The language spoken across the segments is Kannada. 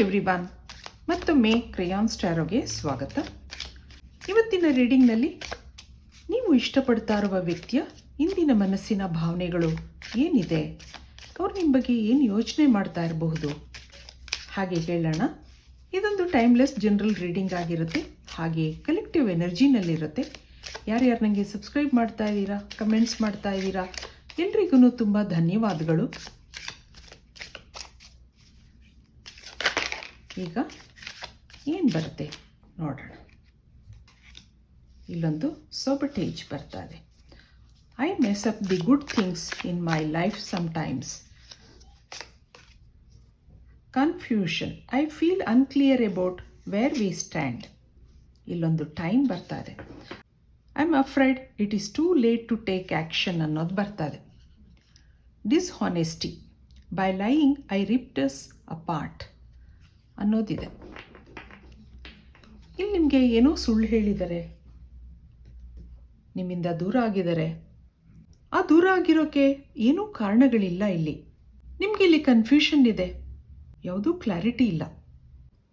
ಎವ್ರಿವಾನ್ ಮತ್ತೊಮ್ಮೆ ಕ್ರೇಯಾನ್ ಸ್ಟ್ಯಾರೋಗೆ ಸ್ವಾಗತ. ಇವತ್ತಿನ ರೀಡಿಂಗ್ನಲ್ಲಿ ನೀವು ಇಷ್ಟಪಡ್ತಾ ಇರುವ ವ್ಯಕ್ತಿಯ ಇಂದಿನ ಮನಸ್ಸಿನ ಭಾವನೆಗಳು ಏನಿದೆ? ಅವ್ರು ನಿಮ್ಮ ಬಗ್ಗೆ ಏನು ಯೋಚನೆ ಮಾಡ್ತಾ ಇರಬಹುದು? ಹಾಗೆ ಹೇಳೋಣ ಇದೊಂದು ಟೈಮ್ಲೆಸ್ ಜನರಲ್ ರೀಡಿಂಗ್ ಆಗಿರುತ್ತೆ. ಹಾಗೆ ಕಲೆಕ್ಟಿವ್ ಎನರ್ಜಿನಲ್ಲಿರುತ್ತೆ ಯಾರ್ಯಾರು ನನಗೆ ಸಬ್ಸ್ಕ್ರೈಬ್ ಮಾಡ್ತಾ ಇದ್ದೀರಾ ಕಮೆಂಟ್ಸ್ ಮಾಡ್ತಾ ಇದ್ದೀರಾ ಎಲ್ರಿಗೂ ತುಂಬ ಧನ್ಯವಾದಗಳು. ಈಗ ಏನು ಬರುತ್ತೆ ನೋಡೋಣ. ಇಲ್ಲೊಂದು ಸೊಬಟೇಜ್ ಬರ್ತಾ ಇದೆ. I mess up the good things in my life sometimes confusion I feel unclear about where we stand ಇಲ್ಲೊಂದು ಟೈಮ್ ಬರ್ತಾ ಇದೆ. I am afraid it is too late to take action ಅನ್ನೋದು ಬರ್ತಾ ಇದೆ. Dishonesty by lying I rips a part ಅನ್ನೋದಿದೆ. ಇಲ್ಲಿ ನಿಮಗೆ ಏನೋ ಸುಳ್ಳು ಹೇಳಿದ್ದಾರೆ ನಿಮ್ಮಿಂದ ದೂರ ಆಗಿದ್ದಾರೆ ಆ ದೂರ ಆಗಿರೋಕ್ಕೆ ಏನೂ ಕಾರಣಗಳಿಲ್ಲ ಇಲ್ಲಿ. ನಿಮಗೆ ಇಲ್ಲಿ ಕನ್ಫ್ಯೂಷನ್ ಇದೆ. ಯಾವುದೂ ಕ್ಲಾರಿಟಿ ಇಲ್ಲ.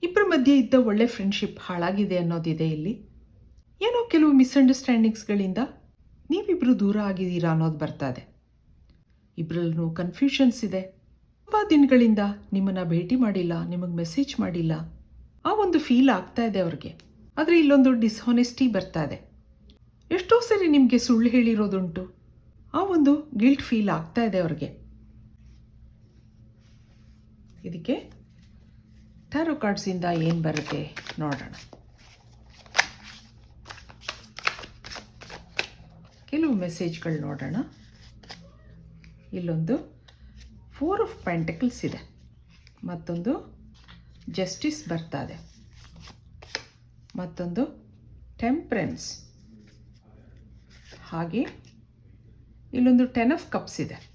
ಇಬ್ಬರ ಮಧ್ಯೆ ಇದ್ದ ಒಳ್ಳೆ ಫ್ರೆಂಡ್ಶಿಪ್ ಹಾಳಾಗಿದೆ ಅನ್ನೋದಿದೆ ಇಲ್ಲಿ. ಏನೋ ಕೆಲವು ಮಿಸ್ಅಂಡರ್ಸ್ಟ್ಯಾಂಡಿಂಗ್ಸ್ಗಳಿಂದ ನೀವಿಬ್ಬರು ದೂರ ಆಗಿದ್ದೀರಾ ಅನ್ನೋದು ಬರ್ತಾ ಇದೆ. ಇಬ್ಬರಲ್ಲೂ ಕನ್ಫ್ಯೂಷನ್ಸ್ ಇದೆ. ತುಂಬ ದಿನಗಳಿಂದ ನಿಮ್ಮನ್ನು ಭೇಟಿ ಮಾಡಿಲ್ಲ, ನಿಮಗೆ ಮೆಸೇಜ್ ಮಾಡಿಲ್ಲ. ಆ ಒಂದು ಫೀಲ್ ಆಗ್ತಾ ಇದೆ ಅವ್ರಿಗೆ. ಆದರೆ ಇಲ್ಲೊಂದು ಡಿಸ್ಹಾನೆಸ್ಟಿ ಬರ್ತಾ ಇದೆ. ಎಷ್ಟೋ ಸರಿ ನಿಮಗೆ ಸುಳ್ಳು ಹೇಳಿರೋದುಂಟು. ಆ ಒಂದು ಗಿಲ್ಟ್ ಫೀಲ್ ಆಗ್ತಾ ಇದೆ ಅವ್ರಿಗೆ. ಇದಕ್ಕೆ ಟ್ಯಾರೋ ಕಾರ್ಡ್ಸಿಂದ ಏನು ಬರುತ್ತೆ ನೋಡೋಣ. ಕೆಲವು ಮೆಸೇಜ್ಗಳು ನೋಡೋಣ. ಇಲ್ಲೊಂದು ಫೋರ್ ಆಫ್ ಪೆಂಟಕಲ್ಸ್ ಇದೆ. ಮತ್ತೊಂದು ಜಸ್ಟಿಸ್ ಬರ್ತಾ ಇದೆ. ಮತ್ತೊಂದು ಟೆಂಪ್ರೆನ್ಸ್ ಹಾಗೆ ಇಲ್ಲೊಂದು ಟೆನ್ ಆಫ್ ಕಪ್ಸ್ ಇದೆ.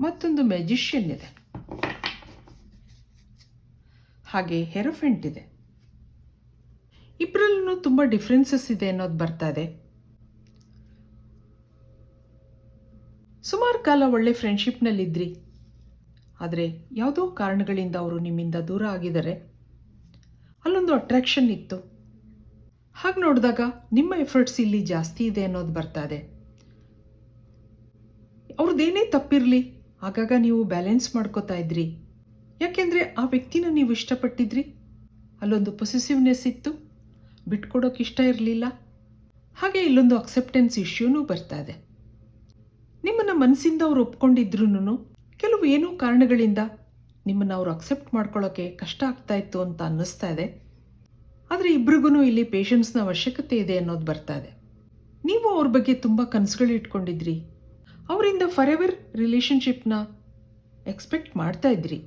ಮತ್ತೊಂದು ಮೆಜಿಷಿಯನ್ ಇದೆ. ಹಾಗೆ ಹೆರೋಫೆಂಟ್ ಇದೆ. ಇಬ್ಬರಲ್ಲೂ ತುಂಬ ಡಿಫ್ರೆನ್ಸಸ್ ಇದೆ ಅನ್ನೋದು ಬರ್ತಾ ಇದೆ. ಕಾಲ ಒಳ್ಳೆ ಫ್ರೆಂಡ್ಶಿಪ್ನಲ್ಲಿದ್ದಿರಿ ಆದರೆ ಯಾವುದೋ ಕಾರಣಗಳಿಂದ ಅವರು ನಿಮ್ಮಿಂದ ದೂರ ಆಗಿದ್ದಾರೆ. ಅಲ್ಲೊಂದು ಅಟ್ರಾಕ್ಷನ್ ಇತ್ತು. ಹಾಗೆ ನೋಡಿದಾಗ ನಿಮ್ಮ ಎಫರ್ಟ್ಸ್ ಇಲ್ಲಿ ಜಾಸ್ತಿ ಇದೆ ಅನ್ನೋದು ಬರ್ತಾ ಇದೆ. ಅವ್ರದ್ದೇನೇ ತಪ್ಪಿರಲಿ, ಆಗಾಗ ನೀವು ಬ್ಯಾಲೆನ್ಸ್ ಮಾಡ್ಕೋತಾ ಇದ್ರಿ. ಯಾಕೆಂದರೆ ಆ ವ್ಯಕ್ತಿನ ನೀವು ಇಷ್ಟಪಟ್ಟಿದ್ರಿ. ಅಲ್ಲೊಂದು ಪೊಸೆಸಿವ್ನೆಸ್ ಇತ್ತು. ಬಿಟ್ಕೊಡೋಕೆ ಇಷ್ಟ ಇರಲಿಲ್ಲ. ಹಾಗೆ ಇಲ್ಲೊಂದು ಅಕ್ಸೆಪ್ಟೆನ್ಸ್ ಇಶ್ಯೂನೂ ಬರ್ತಾ ಇದೆ. ನಿಮ್ಮನ್ನು ಮನಸ್ಸಿಂದ ಅವ್ರು ಒಪ್ಕೊಂಡಿದ್ರು ಕೆಲವು ಏನೋ ಕಾರಣಗಳಿಂದ ನಿಮ್ಮನ್ನು ಅವರು ಅಕ್ಸೆಪ್ಟ್ ಮಾಡ್ಕೊಳ್ಳೋಕ್ಕೆ ಕಷ್ಟ ಆಗ್ತಾ ಇತ್ತು ಅಂತ ಅನ್ನಿಸ್ತಾ ಇದೆ. ಆದರೆ ಇಬ್ರಿಗೂ ಇಲ್ಲಿ ಪೇಷನ್ಸ್ನ ಅವಶ್ಯಕತೆ ಇದೆ ಅನ್ನೋದು ಬರ್ತಾ ಇದೆ. ನೀವು ಅವ್ರ ಬಗ್ಗೆ ತುಂಬ ಕನಸುಗಳು ಇಟ್ಕೊಂಡಿದ್ರಿ. ಅವರಿಂದ ಫರೆವರ್ ರಿಲೇಷನ್ಶಿಪ್ನ ಎಕ್ಸ್ಪೆಕ್ಟ್ ಮಾಡ್ತಾ ಇದ್ರಿ.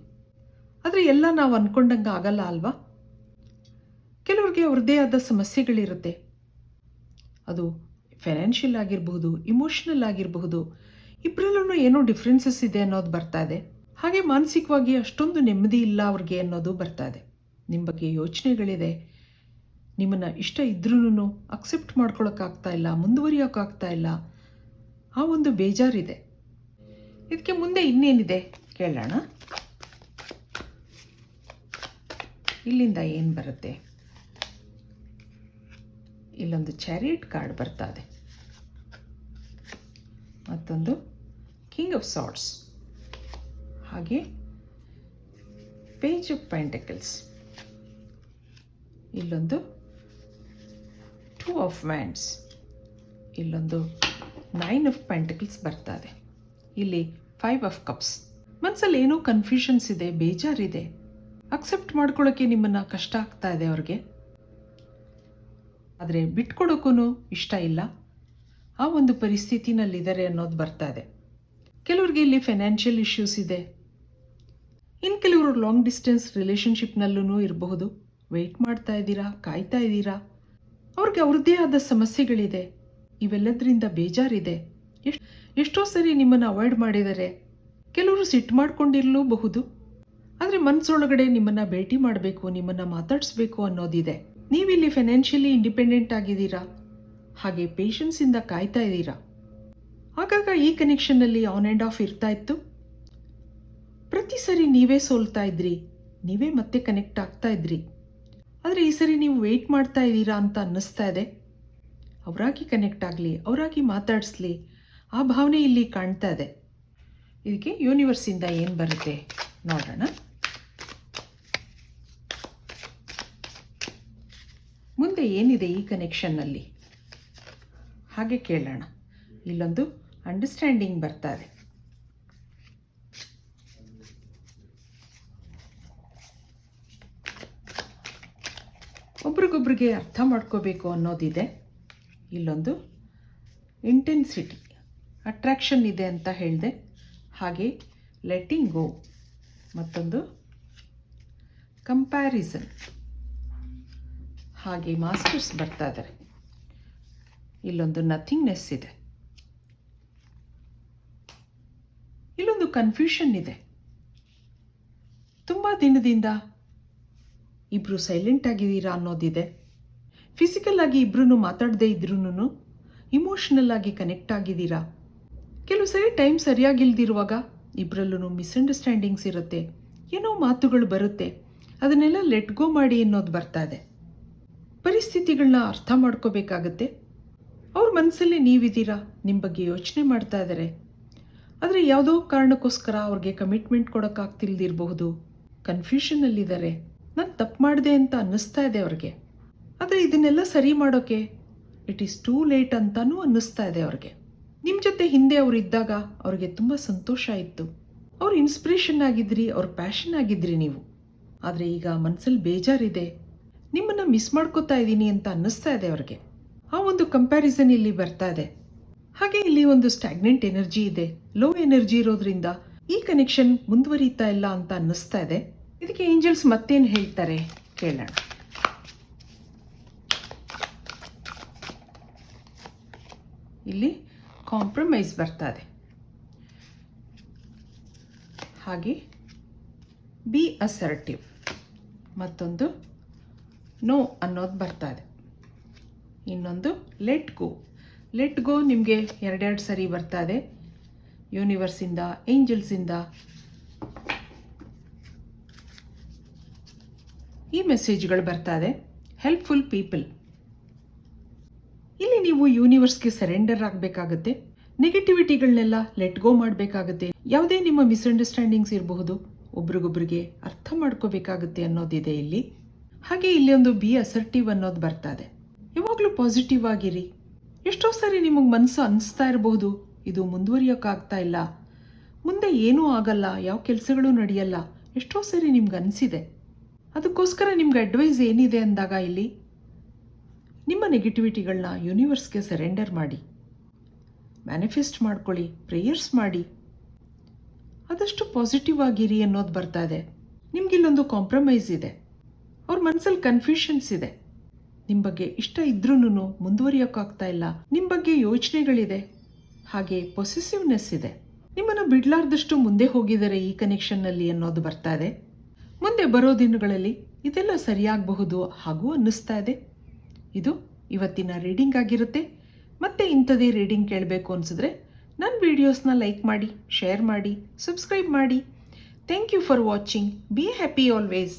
ಆದರೆ ಎಲ್ಲ ನಾವು ಅಂದ್ಕೊಂಡಂಗೆ ಆಗಲ್ಲ ಅಲ್ವಾ? ಕೆಲವ್ರಿಗೆ ಅವ್ರದ್ದೇ ಆದ ಸಮಸ್ಯೆಗಳಿರುತ್ತೆ. ಅದು ಫೈನಾನ್ಷಿಯಲ್ ಆಗಿರಬಹುದು ಇಮೋಷ್ನಲ್ ಆಗಿರಬಹುದು ಇಬ್ಬರಲ್ಲೂ ಏನೋ ಡಿಫ್ರೆನ್ಸಸ್ ಇದೆ ಅನ್ನೋದು ಬರ್ತಾ ಇದೆ. ಹಾಗೆ ಮಾನಸಿಕವಾಗಿ ಅಷ್ಟೊಂದು ನೆಮ್ಮದಿ ಇಲ್ಲ ಅವ್ರಿಗೆ ಅನ್ನೋದು ಬರ್ತಾ ಇದೆ. ನಿಮ್ಮ ಬಗ್ಗೆ ಯೋಚನೆಗಳಿದೆ. ನಿಮ್ಮನ್ನು ಇಷ್ಟ ಇದ್ರೂ ಅಕ್ಸೆಪ್ಟ್ ಮಾಡ್ಕೊಳಕ್ಕಾಗ್ತಾ ಇಲ್ಲ ಮುಂದುವರಿಯೋಕ್ಕಾಗ್ತಾ ಇಲ್ಲ. ಆ ಒಂದು ಬೇಜಾರಿದೆ. ಇದಕ್ಕೆ ಮುಂದೆ ಇನ್ನೇನಿದೆ ಕೇಳೋಣ? ಇಲ್ಲಿಂದ ಏನು ಬರುತ್ತೆ? ಇಲ್ಲೊಂದು ಚಾರಿಯಟ್ ಕಾರ್ಡ್ ಬರ್ತಾ ಇದೆ ಮತ್ತೊಂದು ಕಿಂಗ್ ಆಫ್ ಸಾಟ್ಸ್ ಹಾಗೆ ಪೇಜ್ ಆಫ್ ಪೈಂಟಕಲ್ಸ್ ಇಲ್ಲೊಂದು ಟೂ ಆಫ್ ವ್ಯಾಂಡ್ಸ್ ಇಲ್ಲೊಂದು ನೈನ್ ಆಫ್ ಪೆಂಟಕಲ್ಸ್ ಬರ್ತಾ ಇದೆ ಇಲ್ಲಿ ಫೈವ್ ಆಫ್ ಕಪ್ಸ್ ಮನಸ್ಸಲ್ಲಿ ಏನೋ ಕನ್ಫ್ಯೂಷನ್ಸ್ ಇದೆ, ಬೇಜಾರಿದೆ. ಅಕ್ಸೆಪ್ಟ್ ಮಾಡ್ಕೊಳ್ಳೋಕ್ಕೆ ನಿಮ್ಮನ್ನು ಕಷ್ಟ ಆಗ್ತಾ ಇದೆ ಅವ್ರಿಗೆ. ಆದರೆ ಬಿಟ್ಕೊಡೋಕ್ಕೂ ಇಷ್ಟ ಇಲ್ಲ. ಆ ಒಂದು ಪರಿಸ್ಥಿತಿನಲ್ಲಿದ್ದಾರೆ ಅನ್ನೋದು ಬರ್ತಾ ಇದೆ. ಕೆಲವ್ರಿಗೆ ಇಲ್ಲಿ ಫೈನಾನ್ಷಿಯಲ್ ಇಶ್ಯೂಸ್ ಇದೆ. ಇನ್ನು ಕೆಲವರು ಲಾಂಗ್ ಡಿಸ್ಟೆನ್ಸ್ ರಿಲೇಷನ್ಶಿಪ್ನಲ್ಲೂ ಇರಬಹುದು. ವೆಯ್ಟ್ ಮಾಡ್ತಾ ಇದ್ದೀರಾ, ಕಾಯ್ತಾ ಇದ್ದೀರಾ? ಅವ್ರಿಗೆ ಅವ್ರದ್ದೇ ಆದ ಸಮಸ್ಯೆಗಳಿದೆ. ಇವೆಲ್ಲದರಿಂದ ಬೇಜಾರಿದೆ. ಎಷ್ಟು, ಎಷ್ಟೋ ಸರಿ ನಿಮ್ಮನ್ನು ಅವಾಯ್ಡ್ ಮಾಡಿದ್ದಾರೆ. ಕೆಲವರು ಸಿಟ್ಟು ಮಾಡ್ಕೊಂಡಿರಲೂಬಹುದು. ಆದರೆ ಮನಸ್ಸೊಳಗಡೆ ನಿಮ್ಮನ್ನು ಭೇಟಿ ಮಾಡಬೇಕು, ನಿಮ್ಮನ್ನು ಮಾತಾಡಿಸ್ಬೇಕು ಅನ್ನೋದಿದೆ. ನೀವಿಲ್ಲಿ ಫೈನಾನ್ಷಿಯಲಿ ಇಂಡಿಪೆಂಡೆಂಟ್ ಆಗಿದ್ದೀರಾ? ಹಾಗೆ ಪೇಷನ್ಸಿಂದ ಕಾಯ್ತಾ ಇದ್ದೀರಾ? ಆಗಾಗ ಈ ಕನೆಕ್ಷನ್ನಲ್ಲಿ ಆನ್ ಆ್ಯಂಡ್ ಆಫ್ ಇರ್ತಾ ಇತ್ತು? ಪ್ರತಿ ಸರಿ ನೀವೇ ಸೋಲ್ತಾ ಇದ್ರಿ, ನೀವೇ ಮತ್ತೆ ಕನೆಕ್ಟ್ ಆಗ್ತಾ ಇದ್ರಿ. ಆದರೆ ಈ ಸರಿ ನೀವು ವೆಯ್ಟ್ ಮಾಡ್ತಾ ಇದ್ದೀರಾ ಅಂತ ಅನ್ನಿಸ್ತಾ ಇದೆ. ಅವರಾಗಿ ಕನೆಕ್ಟ್ ಆಗಲಿ, ಅವರಾಗಿ ಮಾತಾಡಿಸ್ಲಿ, ಆ ಭಾವನೆ ಇಲ್ಲಿ ಕಾಣ್ತಾ ಇದೆ. ಇದಕ್ಕೆ ಯೂನಿವರ್ಸಿಂದ ಏನು ಬರುತ್ತೆ ನೋಡೋಣ. ಮುಂದೆ ಏನಿದೆ ಈ ಕನೆಕ್ಷನ್ನಲ್ಲಿ ಹಾಗೆ ಕೇಳೋಣ. ಇಲ್ಲೊಂದು ಅಂಡರ್ಸ್ಟ್ಯಾಂಡಿಂಗ್ ಬರ್ತಾರೆ ಒಬ್ರಿಗೊಬ್ರಿಗೆ ಅರ್ಥ ಮಾಡ್ಕೋಬೇಕು ಅನ್ನೋದಿದೆ. ಇಲ್ಲೊಂದು ಇಂಟೆನ್ಸಿಟಿ ಅಟ್ರ್ಯಾಕ್ಷನ್ ಇದೆ ಅಂತ ಹೇಳಿದೆ. ಹಾಗೆ ಲೆಟ್ಟಿಂಗ್ ಗೋ ಮತ್ತೊಂದು ಕಂಪ್ಯಾರಿಸನ್ ಹಾಗೆ ಮಾಸ್ಟರ್ಸ್ ಬರ್ತಾ ಇದ್ದಾರೆ ಇಲ್ಲೊಂದು ನಥಿಂಗ್ನೆಸ್ ಇದೆ. ಇಲ್ಲೊಂದು ಕನ್ಫ್ಯೂಷನ್ ಇದೆ. ತುಂಬ ದಿನದಿಂದ ಇಬ್ಬರು ಸೈಲೆಂಟ್ ಆಗಿದ್ದೀರಾ ಅನ್ನೋದಿದೆ. ಫಿಸಿಕಲ್ ಆಗಿ ಇಬ್ಬರೂ ಮಾತಾಡದೇ ಇದ್ರೂ ಇಮೋಷ್ನಲ್ ಆಗಿ ಕನೆಕ್ಟ್ ಆಗಿದ್ದೀರಾ? ಕೆಲವು ಸರಿ ಟೈಮ್ ಸರಿಯಾಗಿಲ್ದಿರುವಾಗ ಇಬ್ಬರಲ್ಲೂ ಮಿಸ್ಅಂಡರ್ಸ್ಟ್ಯಾಂಡಿಂಗ್ಸ್ ಇರುತ್ತೆ. ಏನೋ ಮಾತುಗಳು ಬರುತ್ತೆ. ಅದನ್ನೆಲ್ಲ ಲೆಟ್ ಗೋ ಮಾಡಿ ಅನ್ನೋದು ಬರ್ತಾ ಇದೆ ಪರಿಸ್ಥಿತಿಗಳನ್ನ ಅರ್ಥ ಮಾಡ್ಕೋಬೇಕಾಗತ್ತೆ. ಅವ್ರ ಮನಸ್ಸಲ್ಲಿ ನೀವಿದ್ದೀರಾ? ನಿಮ್ಮ ಬಗ್ಗೆ ಯೋಚನೆ ಮಾಡ್ತಾ ಇದ್ದಾರೆ ಆದರೆ ಯಾವುದೋ ಕಾರಣಕ್ಕೋಸ್ಕರ ಅವ್ರಿಗೆ ಕಮಿಟ್ಮೆಂಟ್ ಕೊಡೋಕ್ಕಾಗ್ತಿಲ್ದಿರಬಹುದು ಕನ್ಫ್ಯೂಷನಲ್ಲಿದ್ದಾರೆ ನಾನು ತಪ್ಪು ಮಾಡಿದೆ ಅಂತ ಅನ್ನಿಸ್ತಾ ಇದೆ ಅವ್ರಿಗೆ. ಆದರೆ ಇದನ್ನೆಲ್ಲ ಸರಿ ಮಾಡೋಕ್ಕೆ ಇಟ್ ಈಸ್ ಟೂ ಲೇಟ್ ಅಂತಾನೂ ಅನ್ನಿಸ್ತಾ ಇದೆ ಅವ್ರಿಗೆ. ನಿಮ್ಮ ಜೊತೆ ಹಿಂದೆ ಅವರು ಇದ್ದಾಗ ಅವ್ರಿಗೆ ತುಂಬ ಸಂತೋಷ ಇತ್ತು. ಅವ್ರ ಇನ್ಸ್ಪಿರೇಷನ್ ಆಗಿದ್ರಿ, ಅವ್ರ ಪ್ಯಾಷನ್ ಆಗಿದ್ರಿ ನೀವು. ಆದರೆ ಈಗ ಮನಸ್ಸಲ್ಲಿ ಬೇಜಾರಿದೆ. ನಿಮ್ಮನ್ನು ಮಿಸ್ ಮಾಡ್ಕೋತಾ ಇದ್ದೀನಿ ಅಂತ ಅನ್ನಿಸ್ತಾ ಇದೆ ಅವ್ರಿಗೆ. ಆ ಒಂದು ಕಂಪ್ಯಾರಿಸನ್ ಇಲ್ಲಿ ಬರ್ತಾ ಇದೆ. ಹಾಗೆ ಇಲ್ಲಿ ಒಂದು ಸ್ಟ್ಯಾಗ್ನೆಂಟ್ ಎನರ್ಜಿ ಇದೆ. ಲೋ ಎನರ್ಜಿ ಇರೋದ್ರಿಂದ ಈ ಕನೆಕ್ಷನ್ ಮುಂದುವರಿತಾ ಇಲ್ಲ ಅಂತ ಅನ್ನಿಸ್ತಾ ಇದೆ. ಇದಕ್ಕೆ ಏಂಜಲ್ಸ್ ಮತ್ತೇನು ಹೇಳ್ತಾರೆ? ಕೇಳೋಣ. ಇಲ್ಲಿ ಕಾಂಪ್ರಮೈಸ್ ಬರ್ತಾ ಇದೆ. ಹಾಗೆ ಬಿ ಅಸರ್ಟಿವ್ ಮತ್ತೊಂದು ನೋ ಅನ್ನೋದು ಬರ್ತಾ ಇದೆ ಇನ್ನೊಂದು ಲೆಟ್ ಗೋ ಲೆಟ್ ಗೋ ನಿಮಗೆ ಎರಡೆರಡು ಸರಿ ಬರ್ತಾ ಇದೆ ಯೂನಿವರ್ಸಿಂದ ಏಂಜಲ್ಸಿಂದ ಈ ಮೆಸೇಜ್ಗಳು ಬರ್ತಾ ಇದೆ ಹೆಲ್ಪ್ಫುಲ್ ಪೀಪಲ್ ಇಲ್ಲಿ ನೀವು ಯೂನಿವರ್ಸ್ಗೆ ಸರೆಂಡರ್ ಆಗಬೇಕಾಗತ್ತೆ. ನೆಗೆಟಿವಿಟಿಗಳನ್ನೆಲ್ಲ ಲೆಟ್ ಗೋ ಮಾಡಬೇಕಾಗತ್ತೆ. ಯಾವುದೇ ನಿಮ್ಮ ಮಿಸ್ಅಂಡರ್ಸ್ಟ್ಯಾಂಡಿಂಗ್ಸ್ ಇರಬಹುದು. ಒಬ್ರಿಗೊಬ್ರಿಗೆ ಅರ್ಥ ಮಾಡ್ಕೋಬೇಕಾಗುತ್ತೆ ಅನ್ನೋದಿದೆ ಇಲ್ಲಿ. ಹಾಗೆ ಇಲ್ಲಿ ಒಂದು ಬಿ ಅಸರ್ಟಿವ್ ಅನ್ನೋದು ಬರ್ತಾ ಇದೆ ಯಾವಾಗಲೂ ಪಾಸಿಟಿವ್ ಆಗಿರಿ. ಎಷ್ಟೋ ಸರಿ ನಿಮಗೆ ಮನಸ್ಸು ಅನಿಸ್ತಾ ಇರಬಹುದು. ಇದು ಮುಂದುವರಿಯೋಕ್ಕಾಗ್ತಾ ಇಲ್ಲ. ಮುಂದೆ ಏನೂ ಆಗಲ್ಲ, ಯಾವ ಕೆಲಸಗಳು ನಡೆಯಲ್ಲ. ಎಷ್ಟೋ ಸರಿ ನಿಮ್ಗೆ ಅನಿಸಿದೆ. ಅದಕ್ಕೋಸ್ಕರ ನಿಮ್ಗೆ ಅಡ್ವೈಸ್ ಏನಿದೆ ಅಂದಾಗ ಇಲ್ಲಿ, ನಿಮ್ಮ ನೆಗೆಟಿವಿಟಿಗಳನ್ನ ಯೂನಿವರ್ಸ್ಗೆ ಸರೆಂಡರ್ ಮಾಡಿ. ಮ್ಯಾನಿಫೆಸ್ಟ್ ಮಾಡ್ಕೊಳ್ಳಿ ಪ್ರೇಯರ್ಸ್ ಮಾಡಿ. ಆದಷ್ಟು ಪಾಸಿಟಿವ್ ಆಗಿರಿ ಅನ್ನೋದು ಬರ್ತಾ ಇದೆ. ನಿಮ್ಗಿಲ್ಲೊಂದು ಕಾಂಪ್ರಮೈಸ್ ಇದೆ. ಅವ್ರ ಮನಸ್ಸಲ್ಲಿ ಕನ್ಫ್ಯೂಷನ್ಸ್ ಇದೆ. ನಿಮ್ಮ ಬಗ್ಗೆ ಇಷ್ಟ ಇದ್ರೂ ಮುಂದುವರಿಯೋಕ್ಕಾಗ್ತಾ ಇಲ್ಲ. ನಿಮ್ಮ ಬಗ್ಗೆ ಯೋಚನೆಗಳಿದೆ. ಹಾಗೆ ಪೊಸೆಸಿವ್ನೆಸ್ ಇದೆ. ನಿಮ್ಮನ್ನು ಬಿಡ್ಲಾರ್ದಷ್ಟು ಮುಂದೆ ಹೋಗಿದ್ದಾರೆ ಈ ಕನೆಕ್ಷನ್ನಲ್ಲಿ ಅನ್ನೋದು ಬರ್ತಾ ಇದೆ. ಮುಂದೆ ಬರೋ ದಿನಗಳಲ್ಲಿ ಇದೆಲ್ಲ ಸರಿಯಾಗಬಹುದು ಹಾಗೂ ಅನ್ನಿಸ್ತಾ ಇದೆ. ಇದು ಇವತ್ತಿನ ರೀಡಿಂಗ್ ಆಗಿರುತ್ತೆ. ಮತ್ತೆ ಇಂಥದೇ ರೀಡಿಂಗ್ ಕೇಳಬೇಕು ಅನಿಸಿದ್ರೆ ನನ್ನ ವೀಡಿಯೋಸ್ನ ಲೈಕ್ ಮಾಡಿ ಶೇರ್ ಮಾಡಿ ಸಬ್ಸ್ಕ್ರೈಬ್ ಮಾಡಿ. Thank you for watching be happy always